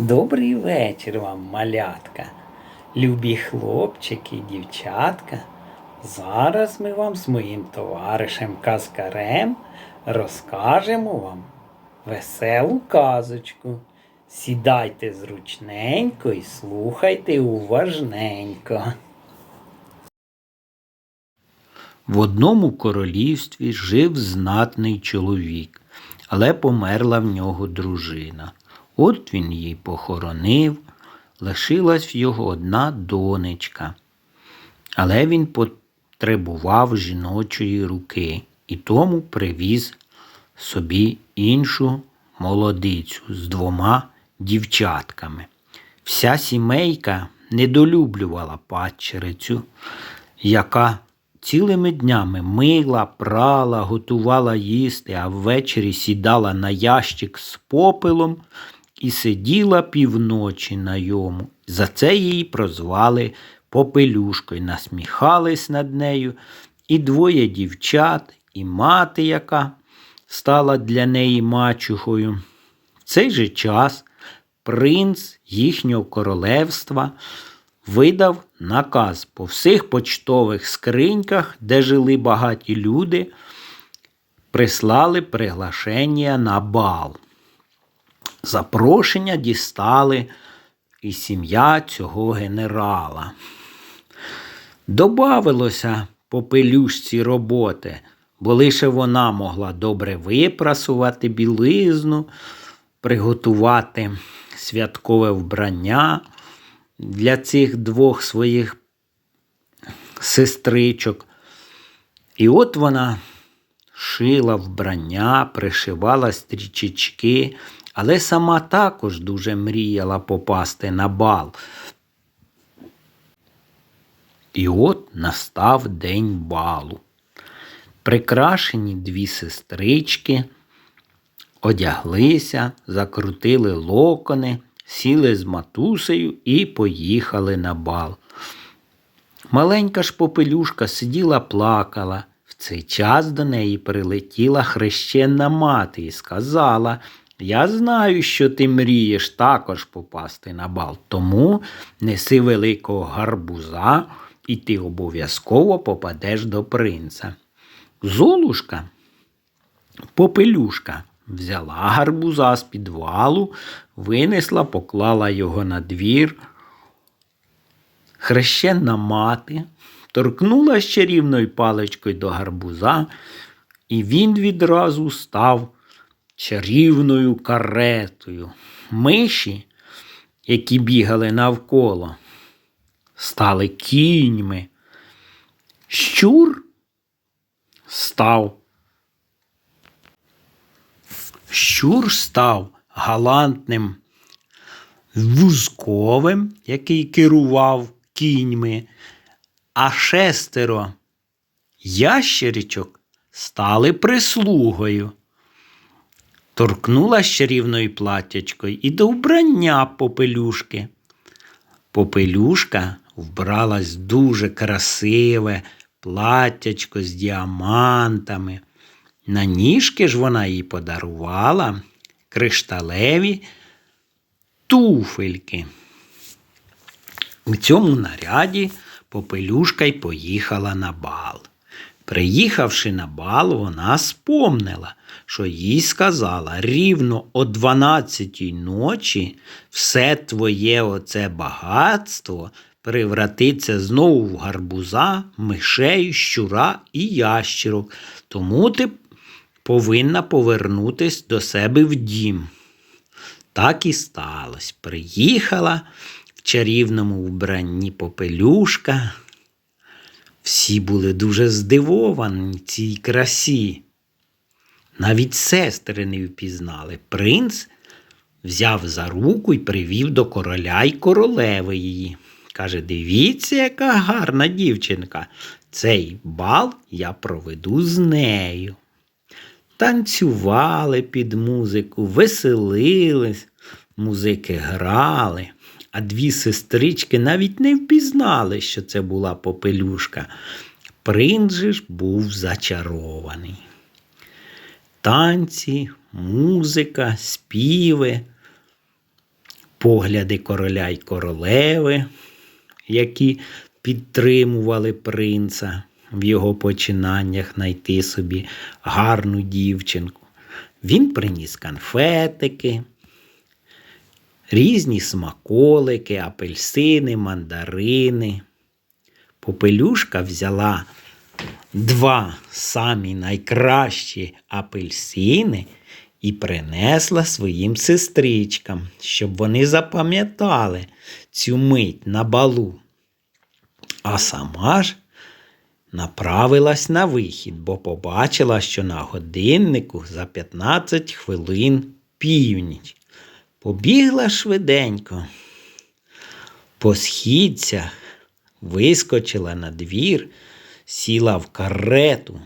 Добрий вечір вам, малятка, любі хлопчики і дівчатка. Зараз ми вам з моїм товаришем Каскарем розкажемо вам веселу казочку. Сідайте зручненько і слухайте уважненько. В одному королівстві жив знатний чоловік, але померла в нього дружина. От він її похоронив, лишилась його одна донечка. Але він потребував жіночої руки і тому привіз собі іншу молодицю з двома дівчатками. Вся сімейка недолюблювала падчерицю, яка цілими днями мила, прала, готувала їсти, а ввечері сідала на ящик з попелом і сиділа півночі на йому. За це її прозвали попелюшкою, насміхались над нею, і двоє дівчат, і мати, яка стала для неї мачухою. В цей же час принц їхнього королевства видав наказ по всіх почтових скриньках, де жили багаті люди, прислали приглашення на бал. Запрошення дістали і сім'я цього генерала. Добавилося по пелюшці роботи, бо лише вона могла добре випрасувати білизну, приготувати святкове вбрання для цих двох своїх сестричок. І от вона шила вбрання, пришивала стрічечки, але сама також дуже мріяла попасти на бал. І от настав день балу. Прикрашені дві сестрички одяглися, закрутили локони, сіли з матусею і поїхали на бал. Маленька ж попелюшка сиділа, плакала. В цей час до неї прилетіла хрещенна мати і сказала Я знаю, що ти мрієш також попасти на бал, тому неси великого гарбуза, і ти обов'язково попадеш до принца. Золушка, попелюшка, взяла гарбуза з підвалу, винесла, поклала його на двір. Хрещенна мати торкнула чарівною паличкою до гарбуза, і він відразу став чарівною каретою. Миші, які бігали навколо, стали кіньми. Щур став. Щур став галантним вузковим, який керував кіньми, а шестеро ящеричок стали прислугою. Торкнула чарівною платячкою і до вбрання попелюшки. Попелюшка вбралась дуже красиве платтячко з діамантами. На ніжки ж вона їй подарувала кришталеві туфельки. У цьому наряді попелюшка й поїхала на бал. Приїхавши на бал, вона спомнила, що їй сказала рівно о 12-й ночі все твоє оце багатство превратиться знову в гарбуза, мишей, щура і ящерок. Тому ти повинна повернутись до себе в дім. Так і сталося. Приїхала в чарівному вбранні попелюшка. Всі були дуже здивовані цій красі. Навіть сестри не впізнали. Принц взяв за руку і привів до короля й королеви її. Каже: дивіться, яка гарна дівчинка. Цей бал я проведу з нею. Танцювали під музику, веселились, музики грали, а дві сестрички навіть не впізнали, що це була попелюшка. Принц же ж був зачарований. Танці, музика, співи. погляди короля й королеви, які підтримували принца в його починаннях знайти собі гарну дівчинку. Він приніс конфетики, різні смаколики, апельсини, мандарини. Попелюшка взяла два самі найкращі апельсини і принесла своїм сестричкам, щоб вони запам'ятали цю мить на балу. А сама ж направилась на вихід, бо побачила, що на годиннику за 15 хвилин північ. Побігла швиденько. По східцях вискочила на двір, сіла в карету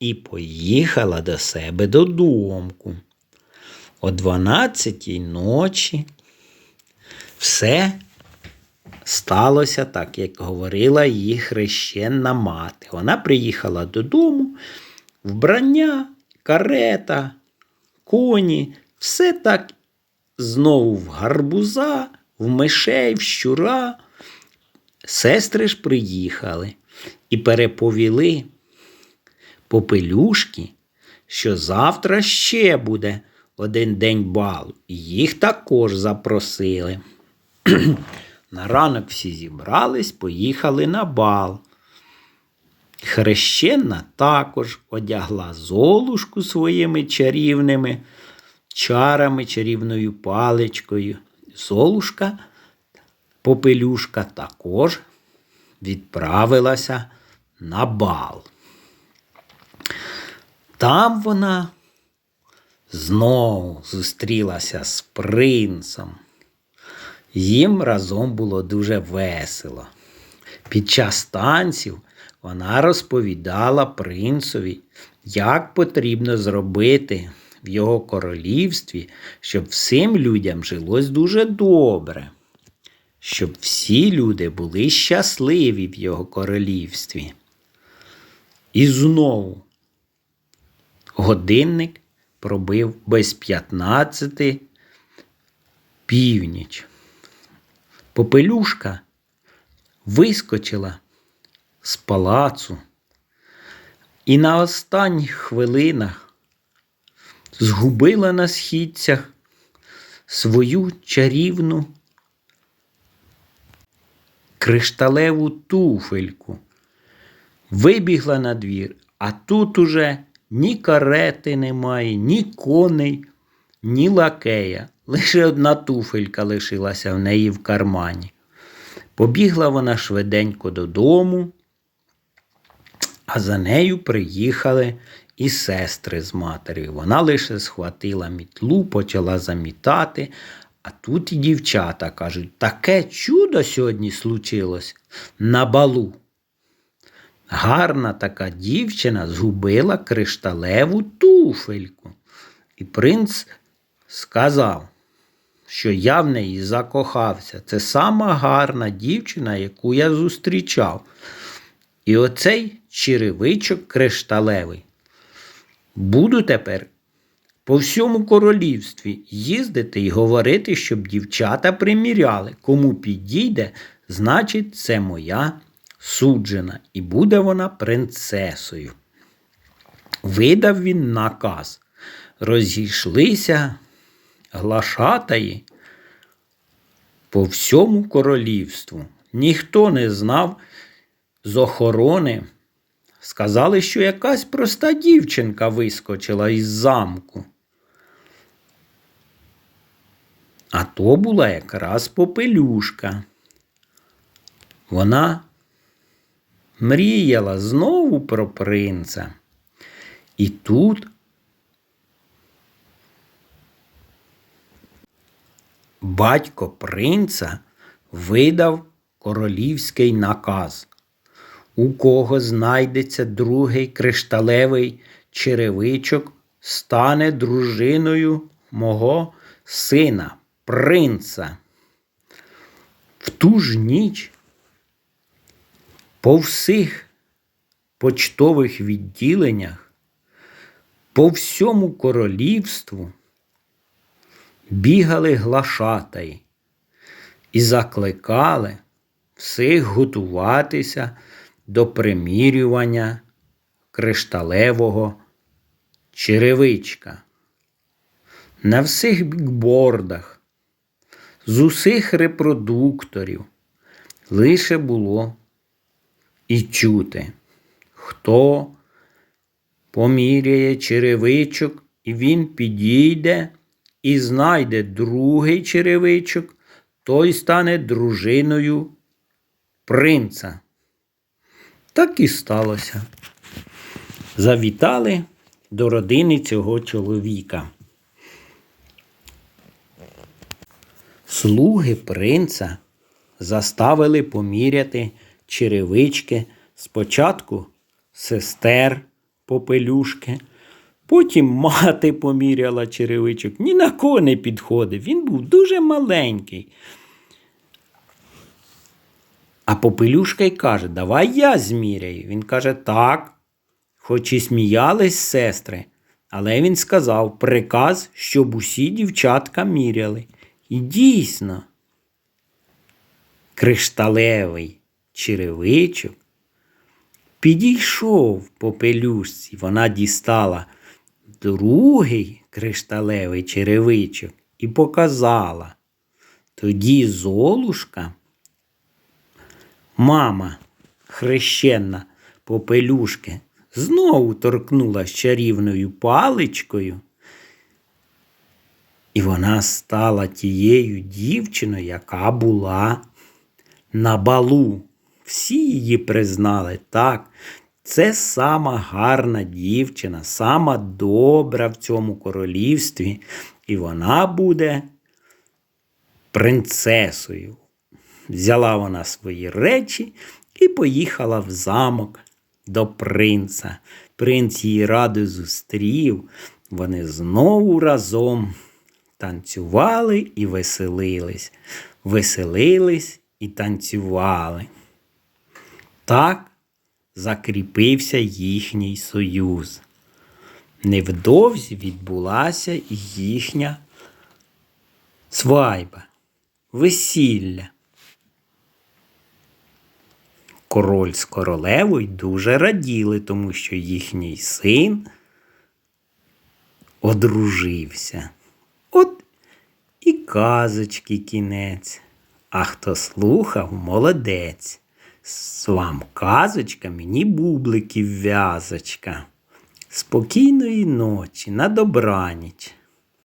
і поїхала до себе додомку. О 12 ночі все сталося так, як говорила її хрещенна мати. Вона приїхала додому, вбрання, карета, коні, все так знову в гарбуза, в мишей, в щура. Сестри ж приїхали і переповіли попелюшки, що завтра ще буде один день балу. Їх також запросили. На ранок всі зібрались, поїхали на бал. Хрещена також одягла золушку своїми чарівними чарами, чарівною паличкою. Золушка, попелюшка також відправилася на бал. Там вона знову зустрілася з принцем. Їм разом було дуже весело. Під час танців вона розповідала принцові, як потрібно зробити в його королівстві, щоб всім людям жилось дуже добре, щоб всі люди були щасливі в його королівстві. І знову годинник пробив без п'ятнадцяти північ. Попелюшка вискочила з палацу і на останніх хвилинах згубила на східцях свою чарівну кришталеву туфельку. Вибігла на двір, а тут уже ні карети немає, ні коней, ні лакея. Лише одна туфелька лишилася в неї в кармані. Побігла вона швиденько додому, а за нею приїхали і сестри з матері. Вона лише схватила мітлу, почала замітати. А тут і дівчата кажуть, таке чудо сьогодні случилось на балу. Гарна така дівчина згубила кришталеву туфельку. І принц сказав, що я в неї закохався. Це сама гарна дівчина, яку я зустрічав. І оцей черевичок кришталевий. Буду тепер по всьому королівстві їздити і говорити, щоб дівчата приміряли. Кому підійде, значить, це моя суджена, і буде вона принцесою. Видав він наказ. Розійшлися глашатаї по всьому королівству. Ніхто не знав з охорони. Сказали, що якась проста дівчинка вискочила із замку. А то була якраз попелюшка. Вона мріяла знову про принца. І тут батько принца видав королівський наказ. У кого знайдеться другий кришталевий черевичок, стане дружиною мого сина, принца. В ту ж ніч по всіх почтових відділеннях, по всьому королівству бігали глашатаї і закликали всіх готуватися до примірювання кришталевого черевичка. На всіх бікбордах, з усіх репродукторів лише було і чути, хто поміряє черевичок, і він підійде і знайде другий черевичок, той стане дружиною принца. Так і сталося. Завітали до родини цього чоловіка. Слуги принца заставили поміряти черевички спочатку сестер попелюшки, потім мати поміряла черевичок. Ні на кого не підходив. Він був дуже маленький. А попелюшка й каже, давай я зміряю. Він каже, так, хоч і сміялись сестри, але він сказав приказ, щоб усі дівчатка міряли. І дійсно, кришталевий черевичок підійшов по пелюшці. Вона дістала другий кришталевий черевичок і показала. Тоді Золушка, мама хрещенна попелюшки, знову торкнулась чарівною паличкою. І вона стала тією дівчиною, яка була на балу. Всі її признали так. Це сама гарна дівчина, сама добра в цьому королівстві, і вона буде принцесою. Взяла вона свої речі і поїхала в замок до принца. Принц її радо зустрів. Вони знову разом танцювали і веселились, веселились і танцювали. Так закріпився їхній союз. Невдовзі відбулася їхня свайба, весілля. Король з королевою дуже раділи, тому що їхній син одружився. От і казочки кінець. А хто слухав, молодець. З вам казочка, мені бубликів в'язочка. Спокійної ночі, на добраніч.